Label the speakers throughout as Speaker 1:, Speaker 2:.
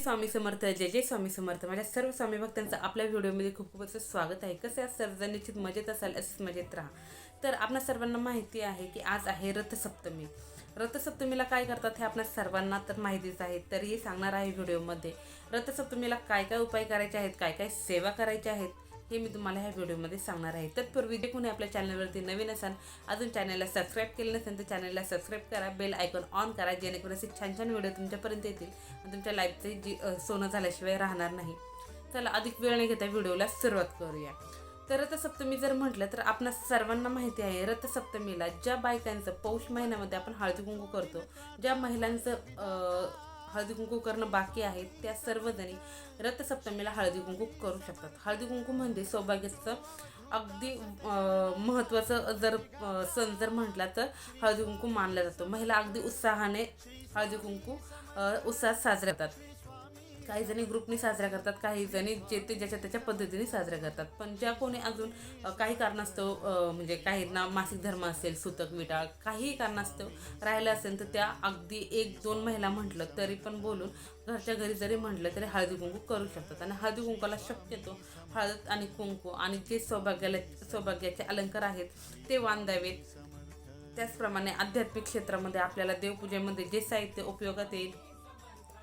Speaker 1: स्वामी समर्थ जय जय स्वामी समर्थ. माझ्या सर्व स्वामी भक्तांचं आपल्या व्हिडिओमध्ये खूप खूप असं स्वागत आहे. कसं आहे सर्वजण निश्चित मजेत असाल असंच मजेत राहा. तर आपणा सर्वांना माहिती आहे की आज आहे रथसप्तमी. रथसप्तमीला काय करतात हे आपल्या सर्वांना तर माहितीच आहे. तरीही सांगणार आहे व्हिडिओमध्ये. रथसप्तमीला काय काय उपाय करायचे आहेत काय काय सेवा करायच्या आहेत? हे मी तुम्हाला ह्या व्हिडिओमध्ये सांगणार आहे. तत्पूर्वी जे कोणी आपल्या चॅनलवरती नवीन असाल अजून चॅनलला सबस्क्राईब केलं नसेल तर चॅनलला सबस्क्राईब करा बेल आयकॉन ऑन करा जेणेकरून असे छान छान व्हिडिओ तुमच्यापर्यंत येतील आणि तुमच्या लाईफचे जी सोनं झाल्याशिवाय राहणार नाही. चला अधिक वेळ न घेता व्हिडिओला सुरुवात करूया. तर रथसप्तमी जर म्हटलं तर आपणा सर्वांना माहिती आहे रथसप्तमीला ज्या बायकांचं पौष महिन्यामध्ये आपण हळदी कुंकू करतो ज्या महिलांचं हळदी कुंकू करणं बाकी आहे त्या सर्वजणी रथसप्तमीला हळदी कुंकू करू शकतात. हळदी कुंकू म्हणजे सौभाग्याचं अगदी महत्त्वाचं जर सण जर म्हटला तर हळदी कुंकू मानला जातो. महिला अगदी उत्साहाने हळदी कुंकू उत्साहात साजरा करतात. काही जणी ग्रुपनी साजरा करतात काही जणी जे ते ज्याच्या त्याच्या पद्धतीने साजरा करतात. पण ज्या कोणी अजून काही कारणास्तव म्हणजे काहींना मासिक धर्म असेल सुतक मिटाळ काहीही कारणास्तव राहिलं असेल तर त्या अगदी एक दोन महिला म्हटलं तरी पण बोलून घरच्या घरी जरी म्हटलं तरी हळदी कुंकू करू शकतात. आणि हळदी कुंकूला शक्यतो हळद आणि कुंकू आणि जे सौभाग्याला सौभाग्याचे अलंकार आहेत ते वाण द्यावेत त्याचप्रमाणे आध्यात्मिक क्षेत्रामध्ये आपल्याला देवपूजेमध्ये जे साहित्य उपयोगात येईल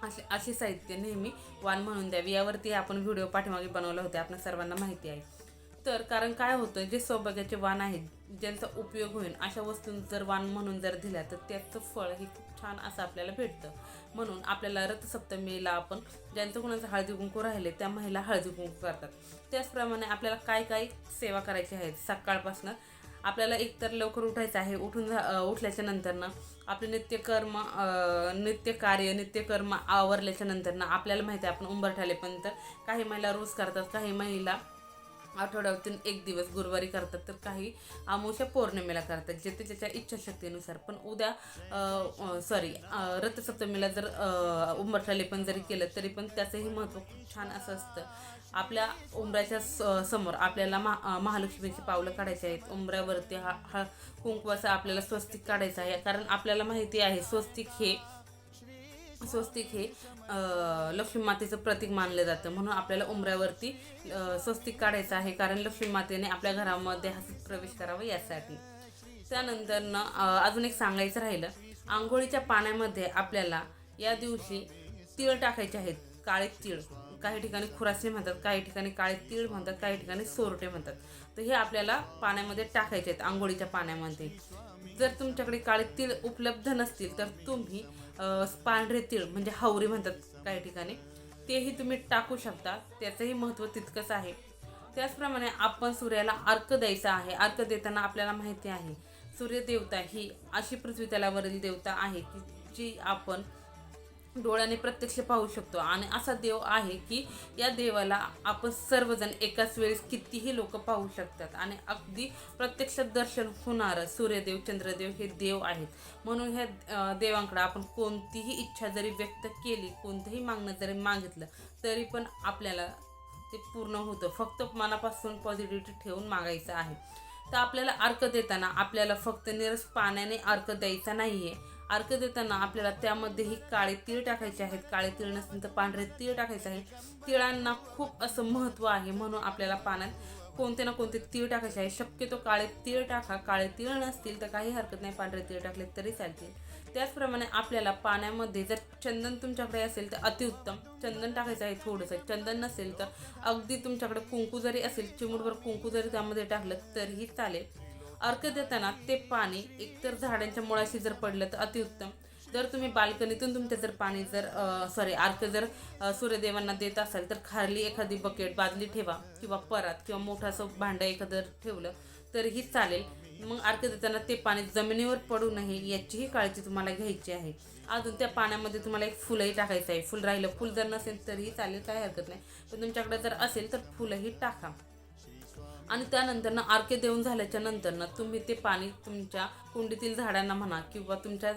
Speaker 1: असे असे साहित्य नेहमी वाण म्हणून द्यावी. यावरती आपण व्हिडिओ पाठीमागे बनवले होते. आपल्या सर्वांना माहिती आहे. तर कारण काय होतं जे सौभाग्याचे वाण आहेत ज्यांचा उपयोग होईल अशा वस्तू जर वाण म्हणून जर दिल्या तर त्याचं फळ हे खूप छान असं आपल्याला भेटतं. म्हणून आपल्याला रथसप्तमीला आपण ज्यांचं कुणाचं हळदी कुंकू राहिले त्या महिला हळदी कुंकू करतात. त्याचप्रमाणे आपल्याला काय काय सेवा करायची आहेत सकाळपासून आपल्याला एकतर लवकर उठायचं आहे उठून जा उठल्याच्या नंतरनं आपले नित्यकर्म नित्यकार्य नित्यकर्म आवरल्याच्या नंतरनं आपल्याला माहिती आहे आपण उंबरठाले पण तर काही महिला रोज करतात काही महिला आठवड्यातून एक दिवस गुरुवारी करतात तर काही अमावस्या पौर्णिमेला करतात जे ते त्याच्या इच्छाशक्तीनुसार. पण उद्या सॉरी रथसप्तमीला जर उंबरठा लेपन पण जरी केलं तरी पण त्याचंही महत्त्व खूप छान असं असतं. आपल्या उंबऱ्याच्या स- समोर आपल्याला महा महालक्ष्मीची पावलं काढायची आहेत. उंबऱ्यावरती हा हा कुंकवाचा आपल्याला स्वस्तिक काढायचा आहे. कारण आपल्याला माहिती आहे स्वस्तिक हे स्वस्तिक हे लक्ष्मी मातेचं प्रतीक मानलं जातं. म्हणून आपल्याला उंबऱ्यावरती स्वस्तिक काढायचं आहे. कारण लक्ष्मी मातेने आपल्या घरामध्ये हसत प्रवेश करावा यासाठी. त्यानंतर अजून एक सांगायचं राहिलं. आंघोळीच्या पाण्यामध्ये आपल्याला या दिवशी तीळ टाकायचे आहेत. काळे तीळ. काही ठिकाणी खुरासे म्हणतात काही ठिकाणी काळे तीळ म्हणतात काही ठिकाणी सोरटे म्हणतात. तर हे आपल्याला पाण्यामध्ये टाकायचे आहेत आंघोळीच्या पाण्यामध्ये. जर तुमच्याकडे काळे तीळ उपलब्ध नसतील तर तुम्ही पांढरे तीळ म्हणजे हावरी म्हणतात काही ठिकाणी तेही तुम्ही टाकू शकता. त्याचंही महत्त्व तितकंच आहे. त्याचप्रमाणे आपण सूर्याला अर्क द्यायचा आहे. अर्क देताना आपल्याला माहिती आहे सूर्यदेवता ही अशी पृथ्वी तलावरील देवता आहे की जी आपण डोळ्याने प्रत्यक्ष पाहू शकतो. आणि असा देव आहे की या देवाला आपण सर्वजण एकाच वेळेस कितीही लोक पाहू शकतात. आणि अगदी प्रत्यक्ष दर्शन होणारं सूर्यदेव चंद्रदेव हे देव आहेत. म्हणून ह्या देवांकडे आपण कोणतीही इच्छा जरी व्यक्त केली कोणतंही मागणं जरी मागितलं तरी पण आपल्याला ते पूर्ण होतं. फक्त मनापासून पॉझिटिव्हिटी ठेवून मागायचं आहे. तर आपल्याला अर्क देताना आपल्याला फक्त निरस पाण्याने अर्क द्यायचा नाही आहे अर्क देताना आपल्याला त्यामध्येही काळे तीळ टाकायचे आहेत. काळे तीळ नसतील तर पांढरे तीळ टाकायचे आहे तिळांना खूप असं महत्त्व आहे म्हणून आपल्याला पाण्यात कोणते ना कोणते तीळ टाकायचे आहे. शक्यतो काळे तीळ टाका. काळे तीळ नसतील तर काही हरकत नाही. पांढरे तीळ टाकले तरी चालतील. त्याचप्रमाणे आपल्याला पाण्यामध्ये जर चंदन तुमच्याकडे असेल तर अतिउत्तम. चंदन टाकायचं आहे थोडंसं. चंदन नसेल तर अगदी तुमच्याकडे कुंकू जरी असेल चिमूटभर कुंकू जरी त्यामध्ये टाकलं तरीही चालेल. अर्क देताना ते पाणी एकतर झाडांच्या मुळाशी जर पडलं तर अतिउत्तम. जर तुम्ही बाल्कनीतून तुमचं जर पाणी जर सॉरी अर्क जर सूर्यदेवांना देत असाल तर खाली एखादी बकेट बादली ठेवा किंवा परात किंवा मोठं असं भांडं एखादं ठेवलं तरीही चालेल. मग अर्क देताना ते पाणी जमिनीवर पडू नये याचीही काळजी तुम्हाला घ्यायची आहे. अजून त्या पाण्यामध्ये तुम्हाला एक फुलंही टाकायचं आहे. फुल राहिलं फुल जर नसेल तरीही चालेल काही हरकत नाही. पण तुमच्याकडे जर असेल तर फुलंही टाका. आणि त्यानंतरनं आरके देऊन झाल्याच्या नंतरनं तुम्ही ते पाणी तुमच्या कुंडीतील झाडांना म्हणा किंवा तुमच्या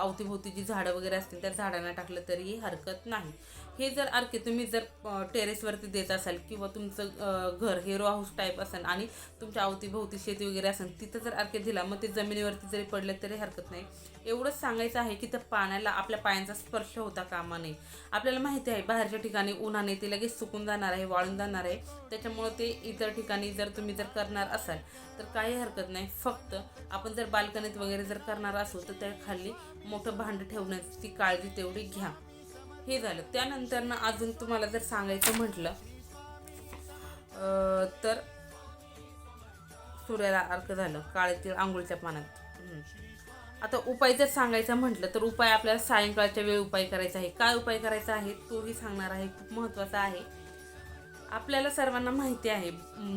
Speaker 1: अवतीभोवती जी झाडं वगैरे असतील त्या झाडांना टाकलं तरीही हरकत नाही. हे जर आरके तुम्ही जर टेरेसवरती देत असाल किंवा तुमचं घर हिरो हाऊस टाईप असेल आणि तुमच्या अवतीभोवती शेती वगैरे असेल तिथं जर आरके दिला मग ते जमिनीवरती जरी पडले तरी हरकत नाही. एवढंच सांगायचं आहे की त्या पाण्याला आपल्या पायांचा स्पर्श होता कामा नये. आपल्याला माहिती आहे बाहेरच्या ठिकाणी उन्हाने ते लगेच सुकून जाणार आहे वाळून जाणार आहे. त्याच्यामुळं ते इतर ठिकाणी जर तुम्ही जर करणार असाल तर काही हरकत नाही. फक्त आपण जर बाल्कनीत वगैरे जर करणार असू तर त्या खाली मोठं भांडं ठेवण्याची काळजी तेवढी घ्या. हे झालं. त्यानंतर ना अजून तुम्हाला जर सांगायचं म्हटलं तर सूर्याला अर्क झालं काळे तीळ आंघोळीच्या पानात. आता उपाय जर सांगायचा म्हटलं तर उपाय आपल्याला सायंकाळच्या वेळी उपाय करायचा आहे. काय उपाय करायचा आहे? तोही सांगणार आहे. खूप महत्त्वाचा आहे. आपल्याला सर्वांना माहिती आहे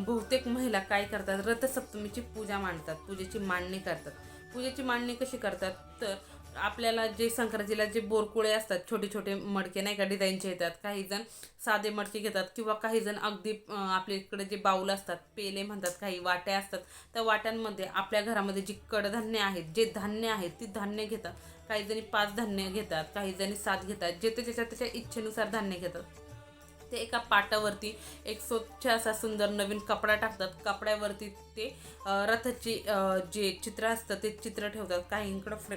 Speaker 1: बहुतेक महिला काय करतात? रथसप्तमीची पूजा मांडतात पूजेची मांडणी करतात. पूजेची मांडणी कशी करतात? तर आपल्याला जे संक्रांतीला जे बोरकुळे असतात छोटे छोटे मडके नाही का डिझाईनचे येतात काही जण साधे मडके घेतात किंवा काही जण अगदी आपल्या इकडे जे बाऊल असतात पेले म्हणतात काही वाट्या असतात त्या वाट्यांमध्ये आपल्या घरामध्ये जी कडधान्य आहेत जे धान्य आहेत ती धान्य घेतात. काही जणी पाच धान्य घेतात काही जणी सात घेतात जे ते त्याच्या त्याच्या इच्छेनुसार धान्य घेतात. ते एका पाटावरती एक स्वच्छ असा सुंदर नवीन कपडा टाकतात. कपड्यावरती ते रथाची जे चित्र असतं ते चित्र ठेवतात. काहींकडं फ्रे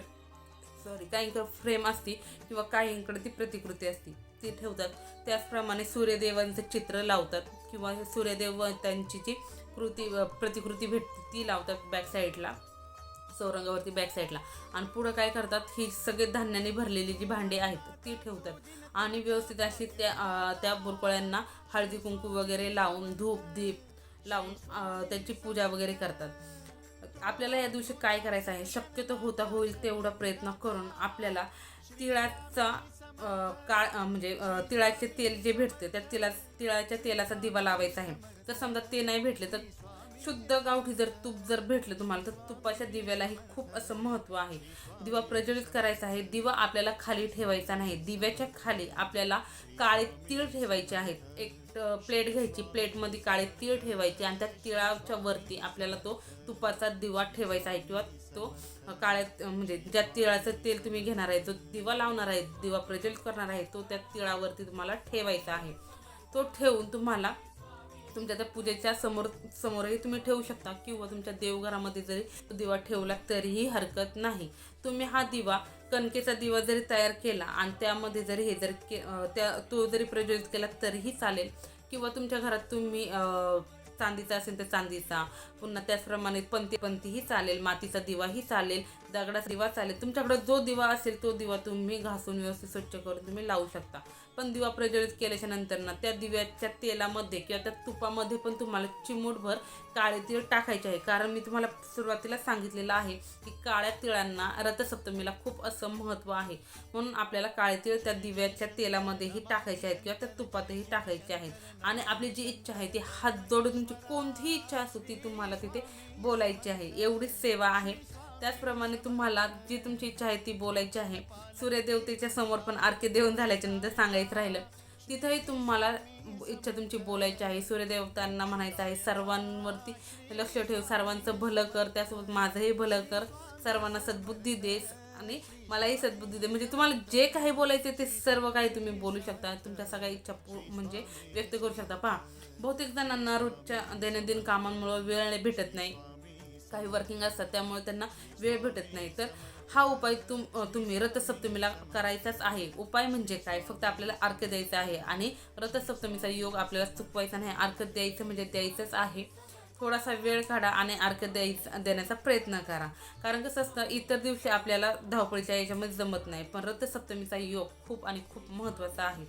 Speaker 1: सॉरी काहींकडं फ्रेम असते किंवा काहींकडे ती प्रतिकृती असते ती ठेवतात. त्याचप्रमाणे सूर्यदेवांचं चित्र लावतात किंवा सूर्यदेवतांची जी कृती प्रतिकृती भेटते ती लावतात बॅक साईडला चौरंगावरती बॅक साईडला आणि पुढं काय करतात ही सगळे धान्याने भरलेली जी भांडी आहेत ती ठेवतात. आणि व्यवस्थित अशी त्या त्या बुरकोळ्यांना हळदी कुंकू वगैरे लावून धूप दीप लावून त्यांची पूजा वगैरे करतात. आपल्याला या दिवशी काय करायचं आहे? शक्यतो होता होईल तेवढा प्रयत्न करून आपल्याला तिळाचा काळ म्हणजे तिळाचे तेल जे भेटते त्या तिळा तिळाच्या तेलाचा दिवा लावायचा आहे. जर समजा ते नाही भेटले तर शुद्ध गावठी जर तूप जर भेटलं तुम्हाला तर तुपाच्या दिव्यालाही खूप असं महत्त्व आहे. दिवा प्रज्वलित करायचा आहे दिवा आपल्याला खाली ठेवायचा नाही. दिव्याच्या खाली आपल्याला काळे तीळ ठेवायचे आहेत. एक प्लेट घ्यायची प्लेटमध्ये काळे तीळ ठेवायचे आणि त्या तिळाच्या वरती आपल्याला तो तुपाचा दिवा ठेवायचा आहे किंवा तो काळ्या म्हणजे ज्या तिळाचं तेल तुम्ही घेणार आहे जो दिवा लावणार आहे दिवा प्रज्वलित करणार आहे तो त्या तिळावरती तुम्हाला ठेवायचा आहे. तो ठेवून तुम्हाला तुमच्या त्या पूजेच्या समोर समोरही तुम्ही ठेवू शकता किंवा तुमच्या देवघरामध्ये जरी तो दिवा ठेवला तरीही हरकत नाही. तुम्ही हा दिवा कणकेचा दिवा जरी तयार केला आणि त्यामध्ये जरी हे जरी के त्या तो जरी प्रज्वलित केला तरीही चालेल. किंवा तुमच्या घरात तुम्ही चांदीचा असेल तर चांदीचा पुन्हा त्याचप्रमाणे पंती पंतीही चालेल मातीचा दिवाही चालेल. दगडाचा दिवा चालेल. तुमच्याकडे जो दिवा असेल तो दिवा तुम्ही घासून व्यवस्थित स्वच्छ करून तुम्ही लावू शकता. पण दिवा प्रज्वलित केल्याच्यानंतर ना त्या दिव्याच्या तेलामध्ये किंवा त्या तुपामध्ये पण तुम्हाला चिमूटभर काळे तीळ टाकायचे आहे. कारण मी तुम्हाला सुरुवातीला सांगितलेलं आहे की काळ्या तिळांना रथसप्तमीला खूप असं महत्त्व आहे. म्हणून आपल्याला काळे तीळ त्या दिव्याच्या तेलामध्येही टाकायचे आहेत किंवा त्या तुपातही टाकायचे आहेत. आणि आपली जी इच्छा आहे ती हात जोडून तुमची कोणतीही इच्छा असो ती तुम्हाला तिथे बोलायची आहे. एवढीच सेवा आहे. त्याचप्रमाणे तुम्हाला जी तुमची इच्छा आहे ती बोलायची आहे. सूर्यदेवतेच्या समोर पण आरती देऊन झाल्याच्यानंतर सांगायचं राहिलं तिथंही तुम्हाला इच्छा तुमची बोलायची आहे. सूर्यदेवतांना म्हणायचं आहे सर्वांवरती लक्ष ठेव सर्वांचं भलं कर त्यासोबत माझंही भलं कर. सर्वांना सद्बुद्धी देस आणि मलाही सद्बुद्धी दे. म्हणजे तुम्हाला जे काही बोलायचे ते सर्व काही तुम्ही बोलू शकता. तुमच्या सगळ्या इच्छा म्हणजे व्यक्त करू शकता. पहा बहुतेक जणांना रोजच्या दैनंदिन कामांमुळे वेळ नाही भेटत नाही. काही वर्किंग असतात त्यामुळे त्यांना वेळ भेटत नाही. तर हा उपाय तुम तुम्ही रथसप्तमीला करायचाच आहे. उपाय म्हणजे काय? फक्त आपल्याला अर्क द्यायचा आहे आणि रथसप्तमीचा योग आपल्याला चुकवायचा नाही. अर्क द्यायचं म्हणजे द्यायचंच आहे. थोडासा वेळ काढा आणि अर्क द्यायचा देण्याचा प्रयत्न करा. कारण कसं असतं इतर दिवशी आपल्याला धावपळीच्या याच्यामध्ये जमत नाही पण रथसप्तमीचा योग खूप आणि खूप महत्त्वाचा आहे.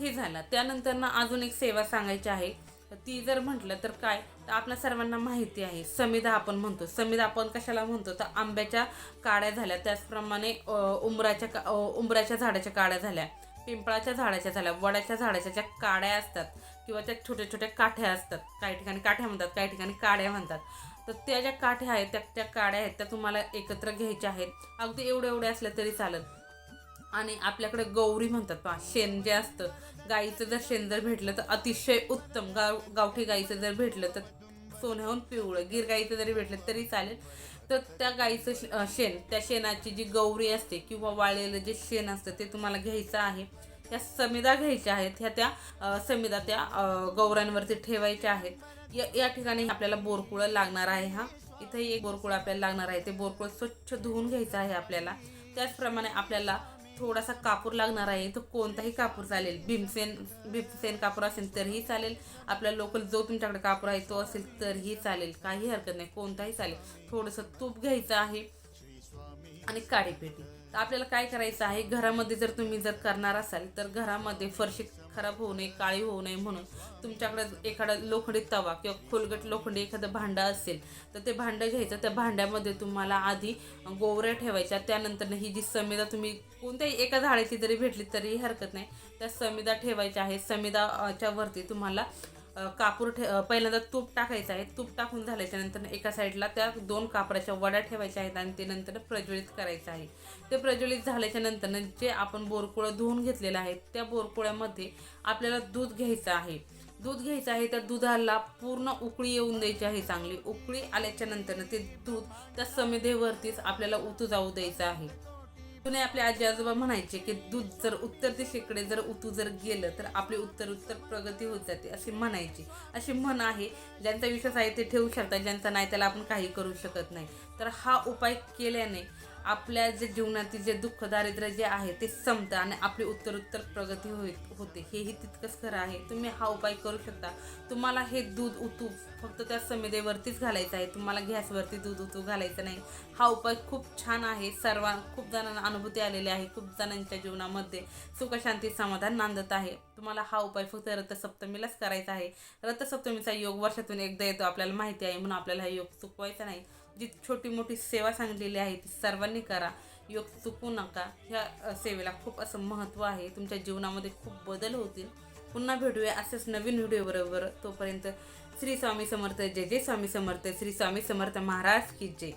Speaker 1: हे झालं. त्यानंतर ना अजून एक सेवा सांगायची आहे. ती जर म्हटलं तर काय? तर आपल्या सर्वांना माहिती आहे. समिधा आपण म्हणतो. समिधा आपण कशाला म्हणतो? तर आंब्याच्या काड्या झाल्या. त्याचप्रमाणे उमराच्या उंबराच्या का- उंबराच्या झाडाच्या काड्या झाल्या. पिंपळाच्या झाडाच्या झाल्या. वडाच्या झाडाच्या ज्या काड्या असतात किंवा त्या छोट्या छोट्या काठ्या असतात. काही ठिकाणी काठ्या म्हणतात काही ठिकाणी काड्या म्हणतात. तर त्या ज्या काठ्या आहेत त्या त्या काड्या आहेत त्या तुम्हाला एकत्र घ्यायच्या आहेत. अगदी एवढे एवढे असल्या तरी चालत. आणि आपल्याकडे गौरी म्हणतात पहा. शेण जे असतं गाईचं जर शेण जर भेटलं तर अतिशय उत्तम. गाव गावठी गाईचं जर भेटलं तर सोन्याहून पिवळं. गिर गाईचं जरी भेटलं तरी चालेल. तर त्या गाईचं शेण त्या शेणाची जी गौरी असते किंवा वाळलेलं जे शेण असतं ते तुम्हाला घ्यायचं आहे. त्या समिदा घ्यायच्या आहेत. ह्या त्या समिदा त्या अं, गौरांवरती ठेवायच्या आहेत. या या ठिकाणी आपल्याला बोरकुळं लागणार आहे हा. इथंही एक बोरकुळ आपल्याला लागणार आहे. ते बोरकुळ स्वच्छ धुवून घ्यायचं आहे आपल्याला. त्याचप्रमाणे आपल्याला थोडासा कापूर लागणार आहे. तो कोणताही कापूर चालेल. भीमसेन भीमसेन कापूर असेल तरीही चालेल. आपल्या लोकल जो तुमच्याकडे कापूर आहे तो असेल तरीही चालेल. काही हरकत नाही. कोणताही चालेल. थोडंसं तूप घ्यायचं आहे आणि काळी पेटी. तर आपल्याला काय करायचं आहे? घरामध्ये जर तुम्ही जर करणार असाल तर घरामध्ये फरशी खराब होऊ नये काळी होऊ नये म्हणून तुमच्याकडे एखादा लोखंडी तवा किंवा खोलगट लोखंडी एखादं भांडं असेल तर ते भांडं घ्यायचं. त्या भांड्यामध्ये तुम्हाला आधी गोवऱ्या ठेवायच्या. त्यानंतर ही जी समेदा तुम्ही कोणत्याही एका झाडाची जरी भेटली तरीही हरकत नाही. त्या समिदा ठेवायच्या आहेत. समेदाच्या वरती तुम्हाला कापूर ठे पहिल्यांदा तूप टाकायचं आहे. तूप टाकून झाल्याच्यानंतर एका साईडला त्या दोन कापडाच्या वड्या ठेवायच्या आहेत आणि ते नंतर प्रज्वलित करायचं आहे. ते प्रज्वलित झाल्याच्यानंतर जे आपण बोरकुळं धुवून घेतलेलं आहे त्या बोरकुळ्यामध्ये आपल्याला दूध घ्यायचं आहे. दूध घ्यायचं आहे त्या दुधाला पूर्ण उकळी येऊन द्यायची आहे चांगली. उकळी आल्याच्यानंतर ते दूध त्या समिधेवरतीच आपल्याला उतू जाऊ द्यायचं आहे. जुने आपले आजी आजोबा म्हणायचे की दूध जर उत्तर दिशेकडे जर उतू जर गेलं तर आपली उत्तर उत्तर प्रगती होत जाते असे म्हणायची. अशी म्हण आहे ज्यांचा विश्वास आहे ते ठेवू शकतात ज्यांचा नाही त्याला आपण काही करू शकत नाही. तर हा उपाय केल्याने आपल्या जे जीवनातील जे दुःख दारिद्र्य जे आहे ते संपतं आणि आपली उत्तरोत्तर प्रगती होईल होते. हेही तितकंच खरं आहे. तुम्ही हा उपाय करू शकता. तुम्हाला हे दूध उतू फक्त त्या समिदेवरतीच घालायचं आहे. तुम्हाला गॅसवरती दूध उतू घालायचं नाही. हा उपाय खूप छान आहे. सर्वां खूप जणांना अनुभूती आलेली आहे. खूप जणांच्या जीवनामध्ये सुखशांती समाधान नांदत आहे. तुम्हाला हा उपाय फक्त रथसप्तमीलाच करायचा आहे. रथसप्तमीचा योग वर्षातून एकदा येतो. आपल्याला माहिती आहे. म्हणून आपल्याला हा योग चुकवायचा नाही. जी छोटी मोठी सेवा सांगलेली आहे ती सर्वांनी करा. योग चुकू नका. ह्या सेवेला खूप असं महत्त्व आहे. तुमच्या जीवनामध्ये खूप बदल होतील. पुन्हा भेटूया असेच नवीन व्हिडिओबरोबर तोपर्यंत श्री स्वामी समर्थ जय जय स्वामी समर्थ. श्री स्वामी समर्थ महाराज की जय.